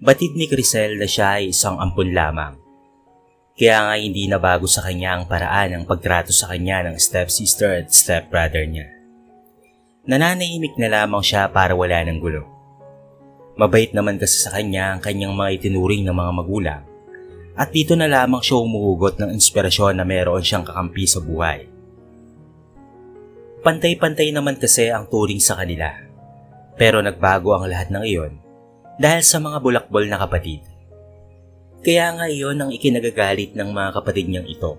Batid ni Crisel na siya ay isang ampun lamang. Kaya nga hindi na bago sa kanya ang paraan ng pagtrato sa kanya ng stepsister at stepbrother niya. Nananahimik na lamang siya para wala ng gulo. Mabait naman kasi sa kanya ang kanyang mga itinuring ng mga magulang at dito na lamang siya umuhugot ng inspirasyon na meron siyang kakampi sa buhay. Pantay-pantay naman kasi ang turing sa kanila. Pero nagbago ang lahat ng iyon dahil sa mga bulakbol na kapatid. Kaya nga iyon ang ikinagagalit ng mga kapatid niyang ito.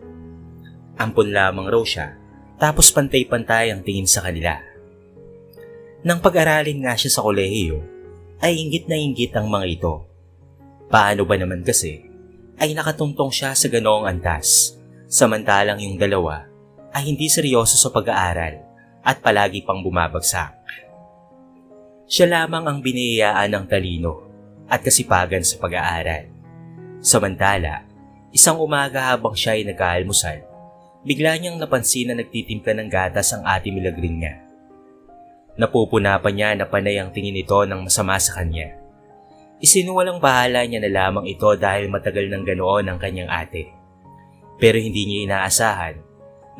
Ampun lamang raw siya, tapos pantay-pantay ang tingin sa kanila. Nang pag-aralin nga siya sa kolehiyo, ay inggit na inggit ang mga ito. Paano ba naman kasi, ay nakatuntong siya sa ganoong antas, samantalang yung dalawa ay hindi seryoso sa pag-aaral at palagi pang bumabagsak. Siya lamang ang biniyayaan ng talino at kasipagan sa pag-aaral. Samantala, isang umaga habang siya ay nag-aalmusal, bigla niyang napansin na nagtitimpla ng gatas ang ate milagring niya. Napupuna pa niya na panay ang tingin nito ng masama sa kanya. Isinuwalang bahala niya na lamang ito dahil matagal ng ganoon ang kanyang ate. Pero hindi niya inaasahan,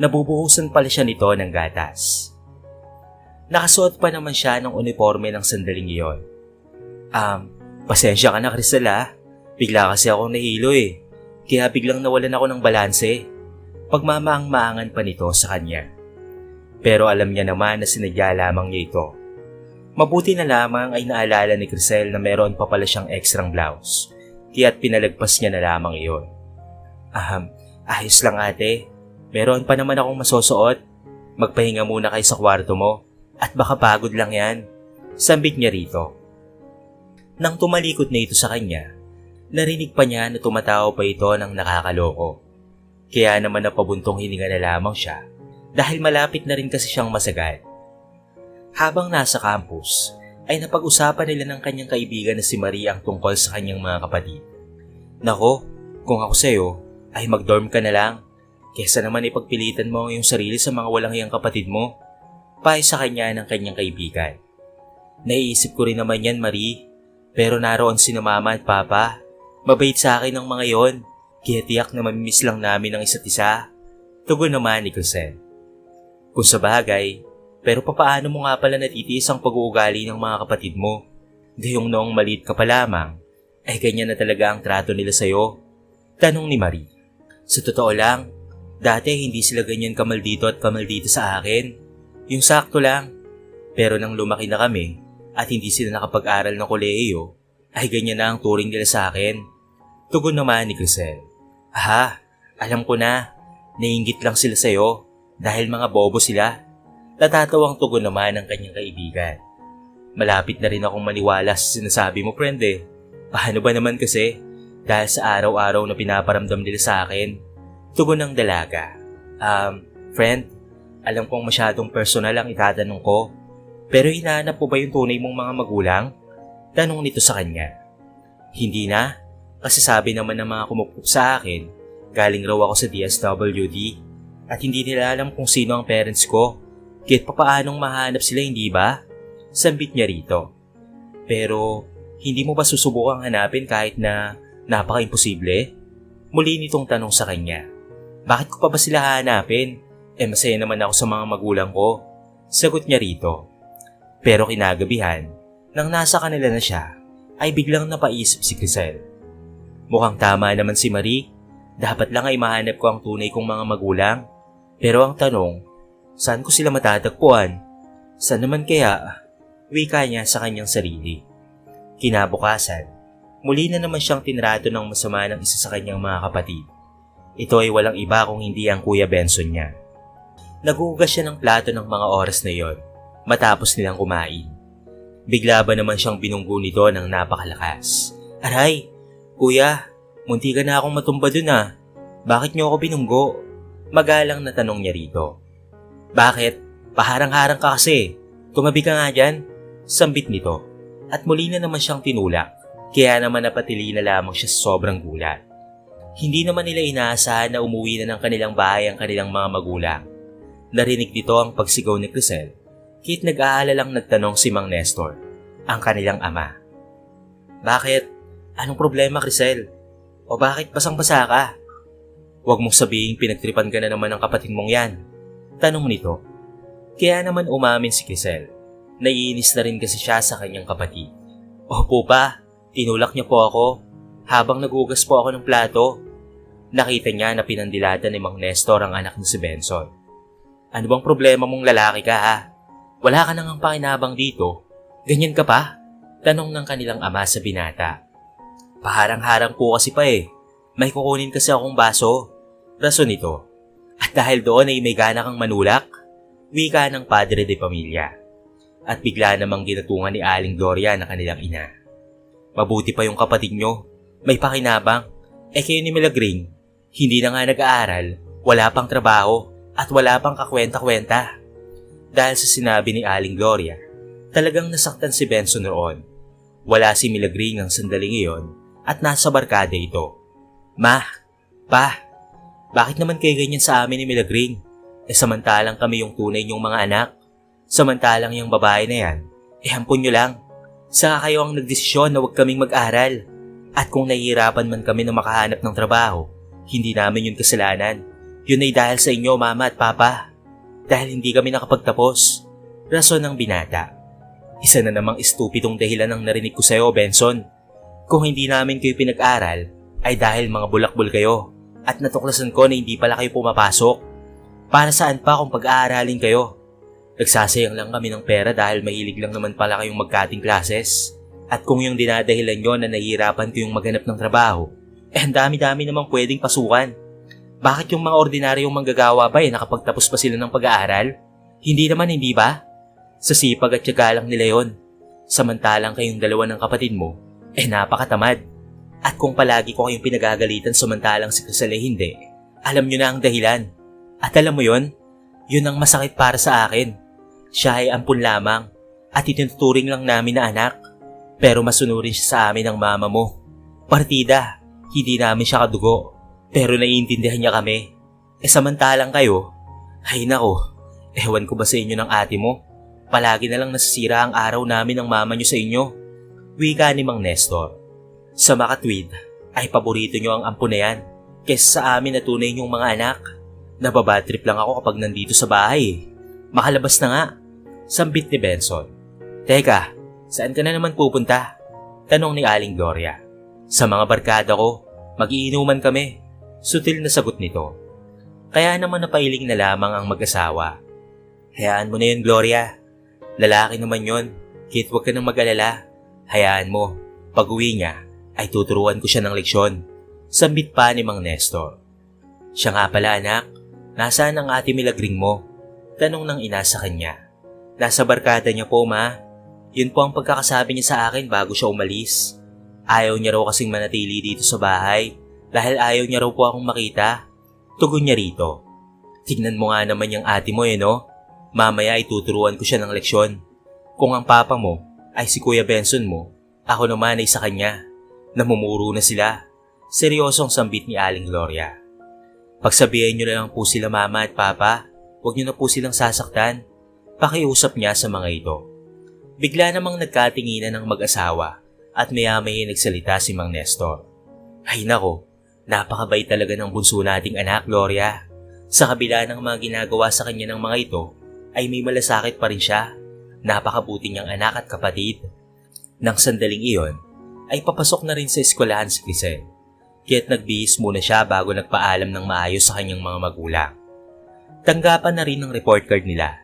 nabubuhusan pala siya nito ng gatas. Nakasuot pa naman siya ng uniforme ng sandaling iyon. Um, pasensya ka na Crystal ah. Bigla kasi ako nahilo eh. Kaya biglang nawalan ako ng balanse. Pagmamaang-maangan pa nito sa kanya. Pero alam niya naman na sinadya lamang niya ito. Mabuti na lamang ay naalala ni Crisel na meron pa pala siyang ekstrang blouse. Kaya't pinalagpas niya na lamang iyon. Aham, ayos lang ate. Meron pa naman akong masusuot. Magpahinga muna kayo sa kwarto mo. At baka pagod lang yan. Sambit niya rito. Nang tumalikod na ito sa kanya, narinig pa niya na tumatawa pa ito ng nakakaloko. Kaya naman napabuntong hininga na lamang siya dahil malapit na rin kasi siyang masagad. Habang nasa campus, ay napag-usapan nila ng kanyang kaibigan na si Maria ang tungkol sa kanyang mga kapatid. Nako, kung ako sa'yo, ay mag-dorm ka na lang. Kesa naman ipagpilitan mo ang iyong sarili sa mga walang hiyang kapatid mo. Pahay sa kanya ng kanyang kaibigan. Naiisip ko rin naman yan, Marie. Pero naroon si na mama at papa. Mabait sa akin ang mga yon. Kaya tiyak na mamimiss lang namin ang isa't isa. Tugon naman ni Crisel. Kung sa bagay, pero papaano mo nga pala natitiis ang pag-uugali ng mga kapatid mo? Gayong noong maliit ka pa lamang, ay ganyan na talaga ang trato nila sa'yo. Tanong ni Marie. Sa totoo lang, dati hindi sila ganyan kamaldito at kamaldito sa akin. Yung sakto lang. Pero nang lumaki na kami at hindi sila nakapag-aral ng kolehiyo, ay ganyan na ang turing nila sa akin. Tugon naman ni Crisel. Aha, alam ko na. Nainggit lang sila sa'yo dahil mga bobo sila. Natatawang tugon naman ng kanyang kaibigan. Malapit na rin akong maniwala sa sinasabi mo, friend eh. Paano ba naman kasi? Dahil sa araw-araw na pinaparamdam nila sa akin. Tugon ng dalaga. Um, friend, alam kong masyadong personal ang itatanong ko. Pero hinahanap mo ba yung tunay mong mga magulang? Tanong nito sa kanya. Hindi na, kasi sabi naman ng mga kumukup sa akin, galing raw ako sa DSWD at hindi nila alam kung sino ang parents ko. Kahit papaanong mahanap sila, hindi ba? Sambit niya rito. Pero, hindi mo ba susubukang hanapin kahit na napaka-imposible? Muli nitong tanong sa kanya. Bakit ko pa ba sila hahanapin? Eh masaya naman ako sa mga magulang ko. Sagot niya rito. Pero kinagabihan, nang nasa kanila na siya, ay biglang napaisip si Crisel. Mukhang tama naman si Marie. Dapat lang ay mahanap ko ang tunay kong mga magulang. Pero ang tanong, saan ko sila matatagpuan? Saan naman kaya? Wika niya sa kanyang sarili. Kinabukasan, muli na naman siyang tinrato ng masama ng isa sa kanyang mga kapatid. Ito ay walang iba kung hindi ang Kuya Benson niya. Nagugas siya ng plato ng mga oras na iyon matapos nilang kumain. Bigla ba naman siyang binunggo nito ng napakalakas. Aray, kuya, munti ka na akong matumba dun ah. Bakit niyo ako binunggo? Magalang na tanong niya rito. Bakit? Paharang-harang ka kasi. Tumabi ka nga dyan. Sambit nito. At muli na naman siyang tinulak. Kaya naman napatili na lamang siya sa sobrang gulat. Hindi naman nila inaasahan na umuwi na ng kanilang bahay ang kanilang mga magulang. Narinig dito ang pagsigaw ni Crisel. Kit nag-aalalang nagtanong si Mang Nestor, ang kanilang ama. Bakit? Anong problema, Crisel? O bakit basang-basa ka? Huwag mong sabihin pinagtripan ka na naman ng kapatid mong yan. Tanong nito. Kaya naman umamin si Crisel. Naiinis na rin kasi siya sa kanyang kapatid. Opo pa, tinulak niya po ako habang nagugas po ako ng plato. Nakita niya na pinandilatan ni Mang Nestor ang anak ni si Benson. Ano bang problema mong lalaki ka ha? Wala ka nang pakinabang dito. Ganyan ka pa? Tanong ng kanilang ama sa binata. Paharang-harang po kasi pa eh. May kukunin kasi akong baso. Rason nito. At dahil doon ay may gana kang manulak, wika ng padre de pamilya. At bigla namang ginatungan ni Aling Gloria na kanilang ina. Mabuti pa yung kapatid nyo. May pakinabang. Eh kayo ni Milagring, hindi na nga nag-aaral, wala pang trabaho, at wala pang kakwenta-kwenta. Dahil sa sinabi ni Aling Gloria, talagang nasaktan si Benson roon. Wala si Milagring ang sandaling iyon at nasa barkada ito. Ma, pa, bakit naman kayo ganyan sa amin ni Milagring? Eh samantalang kami yung tunay niyong mga anak. Samantalang yung babae na yan, eh hampon nyo lang. Saka kayo ang nagdesisyon na huwag kaming mag-aral. At kung nahihirapan man kami na makahanap ng trabaho, hindi namin yun kasalanan. Yun ay dahil sa inyo, mama at papa. Dahil hindi kami nakapagtapos. Rason ng binata. Isa na namang estupidong dahilan ang narinig ko sa'yo, Benson. Kung hindi namin kayo pinag-aral, ay dahil mga bulakbol kayo at natuklasan ko na hindi pala kayo pumapasok. Para saan pa kung pag-aaralin kayo? Nagsasayang lang kami ng pera dahil mahilig lang naman pala kayong magkating classes. At kung yung dinadahilan nyo na nahihirapan kayong maghanap ng trabaho, eh dami-dami namang pwedeng pasukan. Bakit yung mga ordinaryong manggagawa ba eh nakapagtapos pa sila ng pag-aaral? Hindi naman, hindi ba? Sa sipag at tiyaga lang nila yon. Samantalang kayong dalawa ng kapatid mo, eh napakatamad. At kung palagi ko kayong pinagagalitan samantalang si Crisel ay hindi, alam nyo na ang dahilan. At alam mo yon, yun ang masakit para sa akin. Siya ay ampun lamang at itinuturing lang namin na anak. Pero masunurin siya sa amin ng mama mo. Partida, hindi namin siya kadugo. Pero naiintindihan niya kami. E samantalang kayo, ay nako, ewan ko ba sa inyo ng ate mo? Palagi na lang nasisira ang araw namin ng mama niyo sa inyo. Wika ni Mang Nestor. Sa makatwid, ay paborito niyo ang ampo na yan. Kesa sa amin na tunay niyong mga anak. Nababatrip lang ako kapag nandito sa bahay. Makalabas na nga. Sambit ni Benson. Teka, saan ka na naman pupunta? Tanong ni Aling Gloria. Sa mga barkada ko, magiinuman kami. Sutil na sagot nito. Kaya naman napailing na lamang ang mag-asawa. Hayaan mo na yun, Gloria. Lalaki naman yon. Kit huwag ka nang mag-alala. Hayaan mo. Pag uwi niya, ay tuturuan ko siya ng leksyon. Sambit pa ni Mang Nestor. Siya nga pala anak, nasaan ang ate Milagring mo? Tanong ng ina sa kanya. Nasa barkada niya po ma. Yun po ang pagkakasabi niya sa akin bago siya umalis. Ayaw niya raw kasing manatili dito sa bahay dahil ayaw niya raw po akong makita. Tugon niya rito. Tignan mo nga naman yung ate mo eh no? Mamaya ay tuturuan ko siya ng leksyon. Kung ang papa mo ay si Kuya Benson mo, ako naman ay sa kanya. Namumuro na sila. Seryosong sambit ni Aling Gloria. Pagsabihin niyo na lang po sila mama at papa, huwag niyo na po silang sasaktan. Pakiusap niya sa mga ito. Bigla namang nagkatinginan ng mag-asawa at maya-maya nagsalita si Mang Nestor. Ay nako, napakabait talaga ng bunso nating anak, Gloria. Sa kabila ng mga ginagawa sa kanya ng mga ito, ay may malasakit pa rin siya. Napakabuti niyang anak at kapatid. Nang sandaling iyon, ay papasok na rin sa eskwelahan si Crisel. Kaya't nagbihis muna siya bago nagpaalam ng maayos sa kanyang mga magulang. Tanggapan na rin ng report card nila.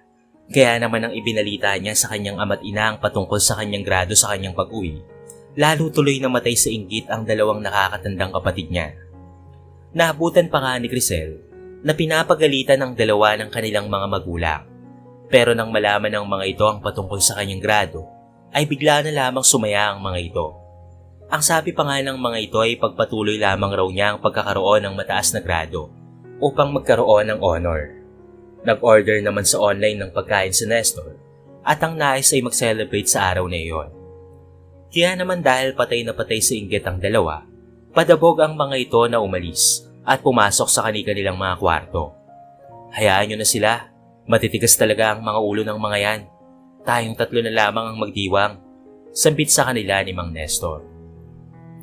Kaya naman ang ibinalita niya sa kanyang ama't ina ang patungkol sa kanyang grado sa kanyang pag-uwi, lalo tuloy namatay sa inggit ang dalawang nakakatandang kapatid niya. Naabutan pa nga ni Crisel na pinapagalitan ng dalawa ng kanilang mga magulang. Pero nang malaman ng mga ito ang patungkol sa kanyang grado, ay bigla na lamang sumaya ang mga ito. Ang sabi pa nga ng mga ito ay pagpatuloy lamang raw niya ang pagkakaroon ng mataas na grado upang magkaroon ng honor. Nag-order naman sa online ng pagkain si Nestor at ang nais ay mag-celebrate sa araw na iyon. Kaya naman dahil patay na patay sa inggit ang dalawa, padabog ang mga ito na umalis at pumasok sa kanilang mga kwarto. Hayaan nyo na sila, matitigas talaga ang mga ulo ng mga yan. Tayong tatlo na lamang ang magdiwang, sambit sa kanila ni Mang Nestor.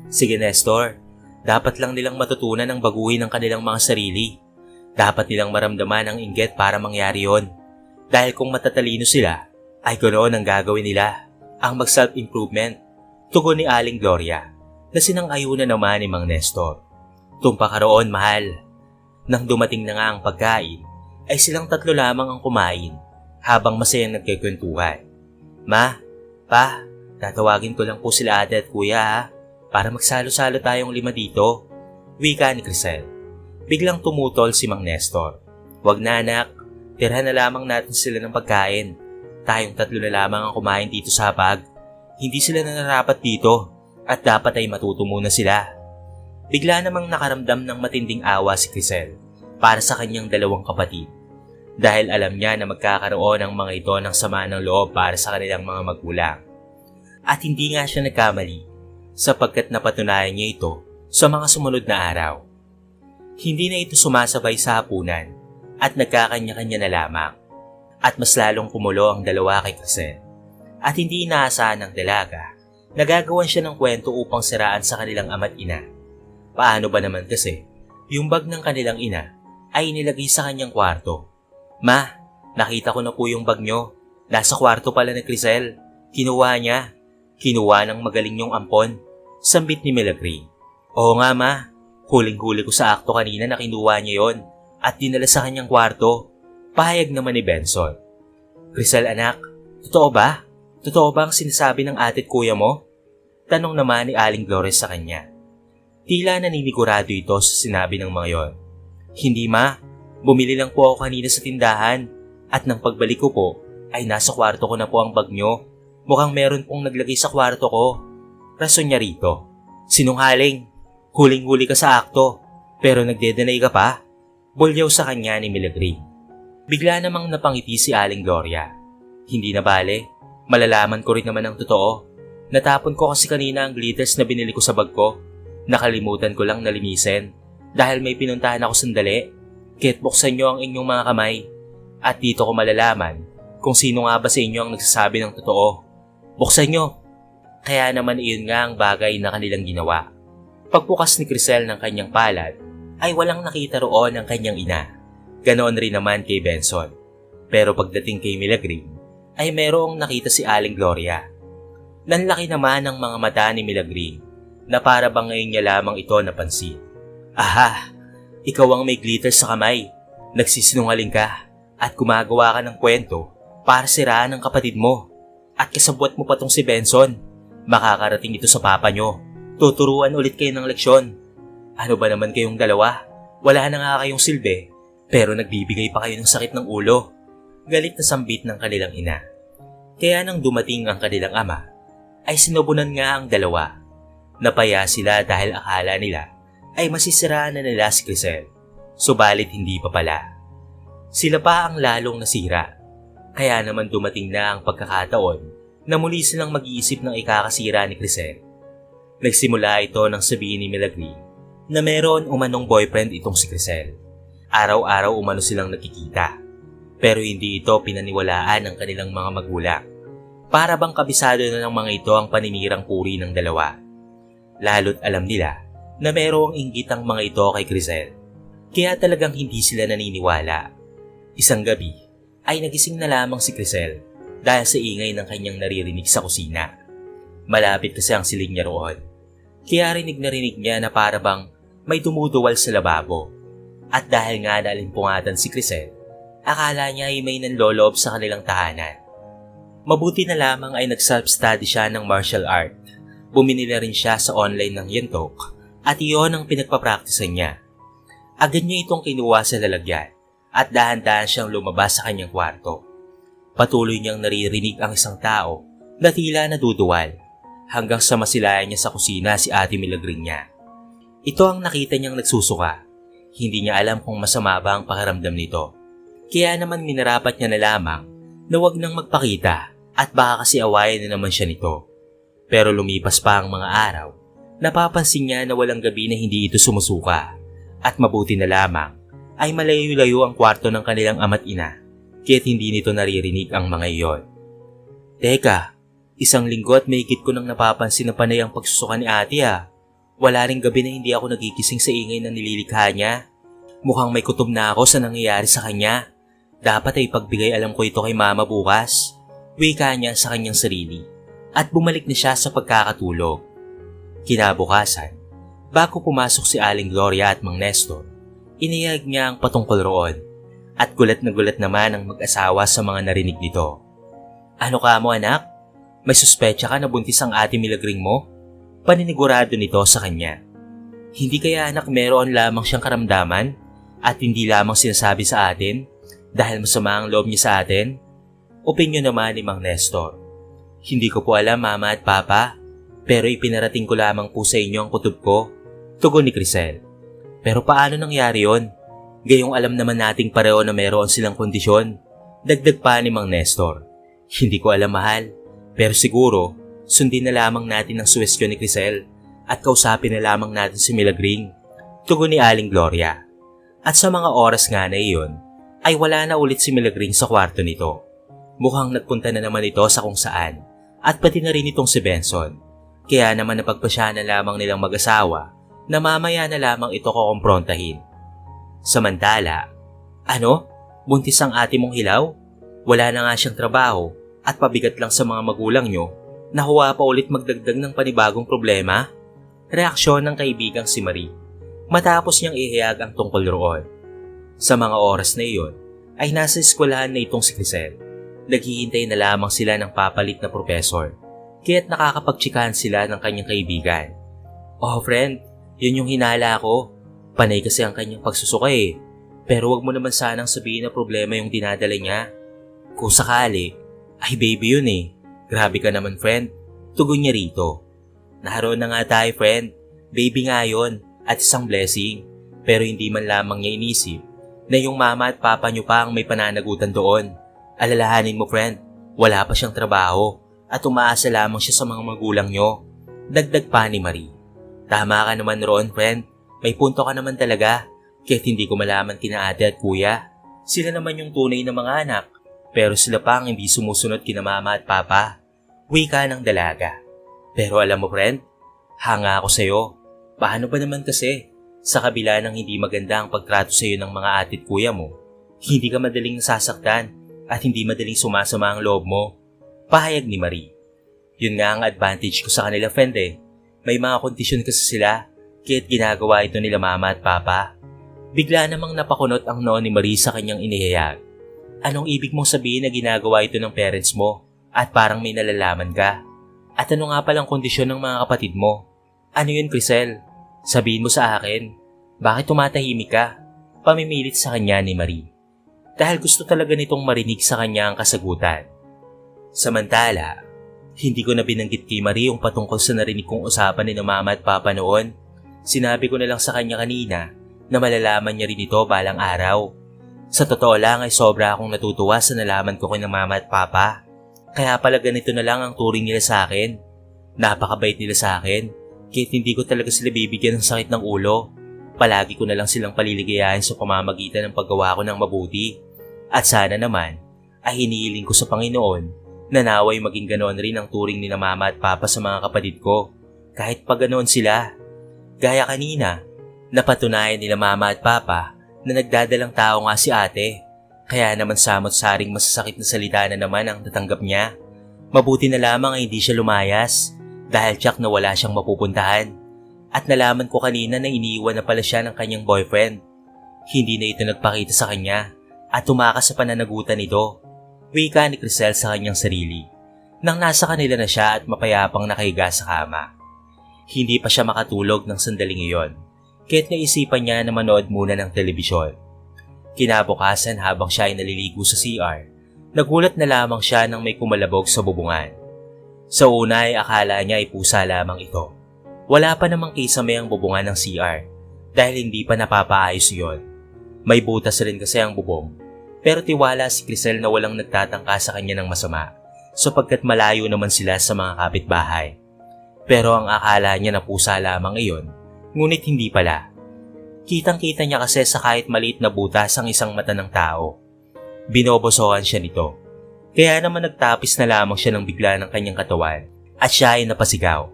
Sige Nestor, dapat lang nilang matutunan ang baguhin ng kanilang mga sarili. Dapat nilang maramdaman ang inggit para mangyari yon. Dahil kung matatalino sila, ay ganoon ang gagawin nila. Ang mag-self-improvement. Tugon ni Aling Gloria na sinang-ayunan naman ni Mang Nestor. Tumpa ka mahal. Nang dumating na nga ang pagkain, ay silang tatlo lamang ang kumain habang masayang nagkikwentuhan. Ma, pa, tatawagin ko lang po sila ate at kuya ha, para magsalo-salo tayong lima dito. Wika ni Crisel. Biglang tumutol si Mang Nestor. Huwag na anak, tira na lamang natin sila ng pagkain. Tayong tatlo na lamang ang kumain dito sa hapag. Hindi sila nanarapat dito at dapat ay matuto muna sila. Bigla namang nakaramdam ng matinding awa si Crisel para sa kanyang dalawang kapatid dahil alam niya na magkakaroon ang mga ito ng sama ng loob para sa kanilang mga magulang. At hindi nga siya nagkamali sapagkat napatunayan niya ito sa mga sumunod na araw. Hindi na ito sumasabay sa hapunan at nagkakanya-kanya na lamang at mas lalong kumulo ang dalawa kay Crisel. At hindi inaasahan ng dalaga nagagawan siya ng kwento upang siraan sa kanilang ama't ina. Paano ba naman kasi, yung bag ng kanilang ina ay inilagay sa kanyang kwarto. Ma, nakita ko na po yung bag nyo. Nasa kwarto pala ni Crisel. Kinuha niya. Kinuha ng magaling yung ampon. Sambit ni Milagre. Oo nga ma, huling-huli ko sa akto kanina na kinuha niya yon at dinala sa kanyang kwarto. Pahayag naman ni Benson. Crisel anak, totoo ba? Totoo ba ang sinasabi ng ate at kuya mo? Tanong naman ni Aling Flores sa kanya. Tila naninigurado ito sa sinabi ng mga yon. Hindi ma, bumili lang po ako kanina sa tindahan at nang pagbalik ko po ay nasa kwarto ko na po ang bag nyo. Mukhang meron pong naglagay sa kwarto ko. Rason niya rito. Sinunghaling, huling-huli ka sa akto pero nagdedenay ka pa. Bulyaw sa kanya ni Milagre. Bigla namang napangiti si Aling Gloria. Hindi na bale, malalaman ko rin naman ang totoo. Natapon ko kasi kanina ang glitters na binili ko sa bag ko. Nakalimutan ko lang na linisin dahil may pinuntahan ako sandali. Kaya't buksan nyo ang inyong mga kamay at dito ko malalaman kung sino nga ba sa inyo ang nagsasabi ng totoo. Buksan nyo! Kaya naman iyon nga ang bagay na kanilang ginawa. Pagbukas ni Crisel ng kanyang palad, ay walang nakita roon ang kanyang ina. Ganoon rin naman kay Benson. Pero pagdating kay Milagre, ay merong nakita si Aling Gloria. Nanlaki naman ang mga mata ni Milagre na para bang ngayon niya lamang ito napansin. Aha, ikaw ang may glitter sa kamay. Nagsisinungaling ka at gumagawa ka ng kwento para siraan ang kapatid mo. At kasabwat mo pa tong si Benson. Makakarating ito sa papa nyo. Tuturuan ulit kayo ng leksyon. Ano ba naman kayong dalawa? Wala na nga kayong silbi. Pero nagbibigay pa kayo ng sakit ng ulo. Galit na sambit ng kanilang ina. Kaya nang dumating ang kanilang ama, ay sinubunan nga ang dalawa. Napaya sila dahil akala nila ay masisiraan na nila si Crisel. Subalit hindi pa pala. Sila pa ang lalong nasira. Kaya naman dumating na ang pagkakataon na muli silang mag-iisip ng ikakasira ni Crisel. Nagsimula ito nang sabihin ni Milagre na meron umanong boyfriend itong si Crisel. Araw-araw umano silang nakikita. Pero hindi ito pinaniwalaan ng kanilang mga magulang. Para bang kabisado na ng mga ito ang paninirang puri ng dalawa. Lalo't alam nila na merong inggit ang mga ito kay Crisel. Kaya talagang hindi sila naniniwala. Isang gabi ay nagising na lamang si Crisel dahil sa ingay ng kanyang naririnig sa kusina. Malapit kasi ang siling niya roon. Kaya rinig na rinig niya na para bang may dumuduwal sa lababo. At dahil nga nalimpungatan si Crisel, akala niya ay may nanloloob sa kanilang tahanan. Mabuti na lamang ay nag-self-study siya ng martial art. Bumili na rin siya sa online ng Yentok at iyon ang pinagpapracticean niya. Agad niya itong kinuha sa lalagyan at dahan-dahan siyang lumabas sa kanyang kwarto. Patuloy niyang naririnig ang isang tao na tila naduduwal hanggang sa masilayan niya sa kusina si Ate Milagring niya. Ito ang nakita niyang nagsusuka. Hindi niya alam kung masama ba ang pakiramdam nito. Kaya naman minarapat niya na lamang na wag nang magpakita at baka kasi awayan na naman siya nito. Pero lumipas pa ang mga araw, napapansin niya na walang gabi na hindi ito sumusuka at mabuti na lamang ay malayo-layo ang kwarto ng kanilang ama't ina kaya't hindi nito naririnig ang mga iyon. Teka, isang linggo at mahigit ko nang napapansin na panay ang pagsusuka ni ate ah. Wala ring gabi na hindi ako nagigising sa ingay na nililikha niya. Mukhang may kutob na ako sa nangyayari sa kanya. Dapat ay pagbigay alam ko ito kay mama bukas. Wika niya sa kanyang sarili. At bumalik na siya sa pagkakatulog. Kinabukasan, bago pumasok si Aling Gloria at Mang Nestor, iniyag niya ang patungkol roon. At gulat na gulat naman ang mag-asawa sa mga narinig nito. Ano ka mo anak? May suspecha ka na buntis ang ate Milagring mo? Paninigurado nito sa kanya. Hindi kaya anak meron lamang siyang karamdaman at hindi lamang sinasabi sa atin dahil masama ang loob niya sa atin? Opinyon naman ni Mang Nestor. Hindi ko po alam mama at papa, pero ipinarating ko lamang po sa inyo ang kutob ko. Tugon ni Crisel. Pero paano nangyari yon? Gayong alam naman nating pareho na meron silang kondisyon. Dagdag pa ni Mang Nestor. Hindi ko alam mahal, pero siguro sundin na lamang natin ang suwestyon ni Crisel at kausapin na lamang natin si Milagring. Tugon ni Aling Gloria. At sa mga oras nga na iyon, ay wala na ulit si Milagring sa kwarto nito. Mukhang nagpunta na naman ito sa kung saan at pati na rin itong si Benson. Kaya naman napagpasya na lamang nilang mag-asawa na mamaya na lamang ito kukomprontahin. Samantala, ano? Buntis ang ate mong hilaw? Wala na nga siyang trabaho at pabigat lang sa mga magulang nyo, nahuwa pa ulit magdagdag ng panibagong problema? Reaksyon ng kaibigang si Marie matapos niyang ihayag ang tungkol roon. Sa mga oras na iyon, ay nasa eskwelahan na itong si Crisel. Naghihintay na lamang sila ng papalit na profesor, kaya't nakakapagtsikahan sila ng kanyang kaibigan. Oh friend, yun yung hinala ko. Panay kasi ang kanyang pagsusuka eh. Pero wag mo naman sanang sabihin na problema yung dinadala niya. Kung sakali, ay baby yun eh. Grabe ka naman friend. Tugon niya rito. Naroon na nga tayo friend. Baby nga yun at isang blessing. Pero hindi man lamang niya inisip na yung mama at papa niyo pa ang may pananagutan doon. Alalahanin mo friend, wala pa siyang trabaho at umaasa lamang siya sa mga magulang niyo. Dagdag pa ni Marie. Tama ka naman roon friend, may punto ka naman talaga. Kahit hindi ko malaman kina ate at kuya. Sila naman yung tunay na mga anak. Pero sila pa ang hindi sumusunod kina mama at papa. Wika ng dalaga. Pero alam mo friend, hanga ako sa'yo. Paano ba naman kasi? Sa kabila ng hindi maganda ang pagtrato sa iyo ng mga atit kuya mo, hindi ka madaling nasasaktan at hindi madaling sumasama ang loob mo. Pahayag ni Marie. Yun nga ang advantage ko sa kanila friend eh. May mga kondisyon kasi sila, kaya't ginagawa ito nila mama at papa. Bigla namang napakunot ang noon ni Marie sa kanyang inihayag. Anong ibig mong sabihin na ginagawa ito ng parents mo at parang may nalalaman ka? At ano nga palang kondisyon ng mga kapatid mo? Ano yun, Crisel? Sabihin mo sa akin, bakit tumatahimik ka? Pamimilit sa kanya ni Marie. Dahil gusto talaga nitong marinig sa kanya ang kasagutan. Samantala, hindi ko na binanggit kay Marie yung patungkol sa narinig kong usapan ni mama at papa noon. Sinabi ko na lang sa kanya kanina na malalaman niya rin ito balang araw. Sa totoo lang ay sobra akong natutuwa sa nalaman ko kay mama at papa. Kaya pala ganito na lang ang turing nila sa akin. Napakabait nila sa akin. Kahit hindi ko talaga sila bibigyan ng sakit ng ulo. Palagi ko na lang silang paliligayahin sa pamamagitan ng paggawa ko ng mabuti. At sana naman ay hinihiling ko sa Panginoon na naway maging ganoon rin ang turing ni na mama at papa sa mga kapatid ko. Kahit pa ganoon sila. Gaya kanina, napatunayan nila mama at papa na nagdadalang tao nga si ate. Kaya naman samot-saring masasakit na salita na naman ang tatanggap niya. Mabuti na lamang ay hindi siya lumayas dahil tsak na wala siyang mapupuntahan. At nalaman ko kanina na iniiwan na pala siya ng kanyang boyfriend. Hindi na ito nagpakita sa kanya at tumakas sa pananagutan nito. Wika ni Crisel sa kanyang sarili nang nasa kanila na siya at mapayapang nakahiga sa kama. Hindi pa siya makatulog ng sandaling iyon, kaya't naisipan niya na manood muna ng telebisyon. Kinabukasan habang siya ay naliligo sa CR, nagulat na lamang siya nang may kumalabog sa bubungan. Sa una ay akala niya ay pusa lamang ito. Wala pa namang kisame ang bubungan ng CR dahil hindi pa napapaayos iyon. May butas rin kasi ang bubong pero tiwala si Crisel na walang nagtatangka sa kanya ng masama sapagkat malayo naman sila sa mga kapitbahay. Pero ang akala niya na pusa lamang iyon, ngunit hindi pala. Kitang-kita niya kasi sa kahit maliit na butas ang isang mata ng tao. Binobosohan siya nito. Kaya naman nagtapis na lamang siya ng bigla ng kanyang katawan at siya ay napasigaw.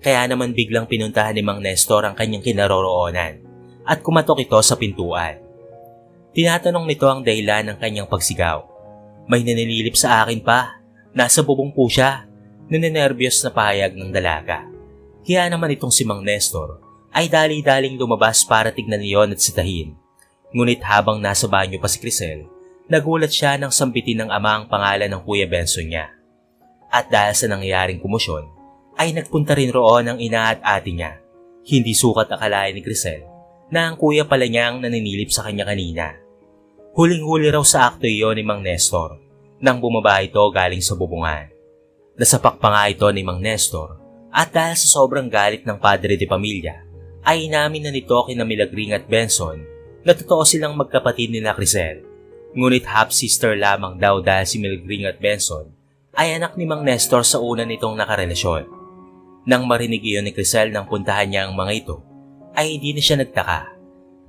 Kaya naman biglang pinuntahan ni Mang Nestor ang kanyang kinaroroonan at kumatok ito sa pintuan. Tinatanong nito ang dahilan ng kanyang pagsigaw. May nanililip sa akin pa. Nasa bubong po siya. Naninervyos na pahayag ng dalaga. Kaya naman itong si Mang Nestor ay dali-daling lumabas para tignan niyon at sitahin. Ngunit habang nasa banyo pa si Crisel, nagulat siya nang sambitin ng ama ang pangalan ng Kuya Benson niya. At dahil sa nangyayaring kumusyon, ay nagpunta rin roon ang ina at ate niya. Hindi sukat akalain ni Crisel na ang kuya pala niyang naninilip sa kanya kanina. Huling-huli raw sa akto iyon ni Mang Nestor nang bumaba ito galing sa bubungan. Nasapak pa nga ito ni Mang Nestor at dahil sa sobrang galit ng padre de pamilya, ay inamin na nito kina Milagring at Benson na totoo silang magkapatid ni na Crisel. Ngunit half-sister lamang daw dahil si Milagring at Benson ay anak ni Mang Nestor sa una nitong nakarelasyon. Nang marinig iyon ni Crisel nang puntahan niya ang mga ito, ay hindi na siya nagtaka.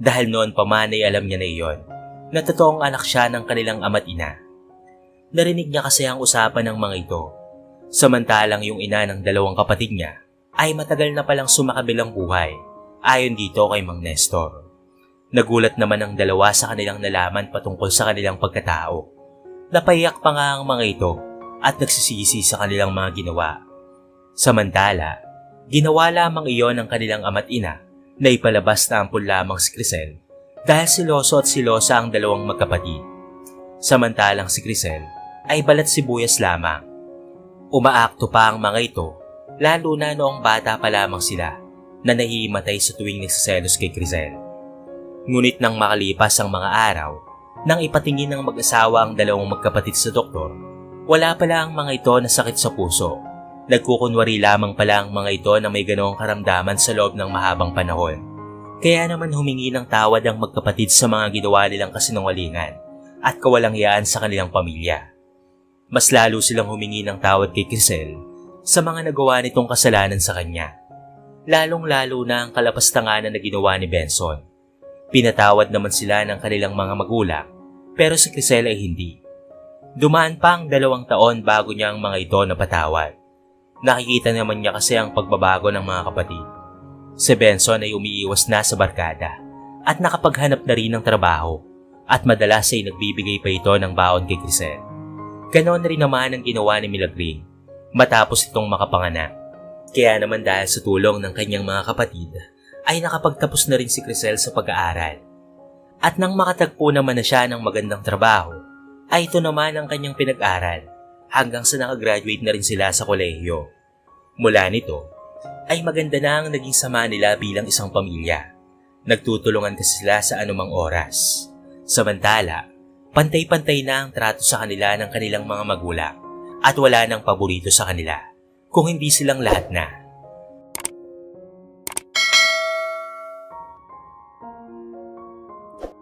Dahil noon pa man ay alam niya na iyon, na totoong anak siya ng kanilang ama't ina. Narinig niya kasi ang usapan ng mga ito. Samantalang yung ina ng dalawang kapatid niya ay matagal na palang sumakabilang buhay, ayon dito kay Mang Nestor. Nagulat naman ang dalawa sa kanilang nalaman patungkol sa kanilang pagkatao. Napaiyak pa nga ang mga ito at nagsisisi sa kanilang mga ginawa. Samantala, ginawa lamang iyon ng kanilang ama't ina na ipalabas na ampun lamang si Crisel dahil siloso at silosa ang dalawang magkapatid. Samantalang si Crisel ay balat sibuyas lamang. Umaakto pa ang mga ito, lalo na noong bata pa lamang sila na nahihimatay sa tuwing nagsiselos kay Crisel. Ngunit nang makalipas ang mga araw, nang ipatingin ng mag-asawa ang dalawang magkapatid sa doktor, wala pala ang mga ito na sakit sa puso Nagkukunwari lamang pala ang mga ito na may ganoong karamdaman sa loob ng mahabang panahon. Kaya naman humingi ng tawad ang magkapatid sa mga ginawa nilang kasinungalingan at kawalangyaan sa kanilang pamilya. Mas lalo silang humingi ng tawad kay Crisel sa mga nagawa nitong kasalanan sa kanya. Lalong-lalo na ang kalapastanganan na ginawa ni Benson. Pinatawad naman sila ng kanilang mga magulang pero si Crisel ay hindi. Dumaan pa ang dalawang taon bago niya ang mga ito napatawad. Nakikita naman niya kasi ang pagbabago ng mga kapatid. Si Benson ay umiiwas na sa barkada at nakapaghanap na rin ng trabaho at madalas ay nagbibigay pa ito ng baon kay Crisel. Ganon rin naman ang ginawa ni Milagring matapos itong makapanganak. Kaya naman dahil sa tulong ng kanyang mga kapatid ay nakapagtapos na rin si Crisel sa pag-aaral. At nang makatagpo naman na siya ng magandang trabaho, ay ito naman ang kanyang pinag-aral hanggang sa nakagraduate na rin sila sa kolehiyo. Mula nito, ay maganda na ang naging sama nila bilang isang pamilya. Nagtutulungan kasi sila sa anumang oras. Samantala, pantay-pantay na ang trato sa kanila ng kanilang mga magulang at wala nang paborito sa kanila kung hindi silang lahat na.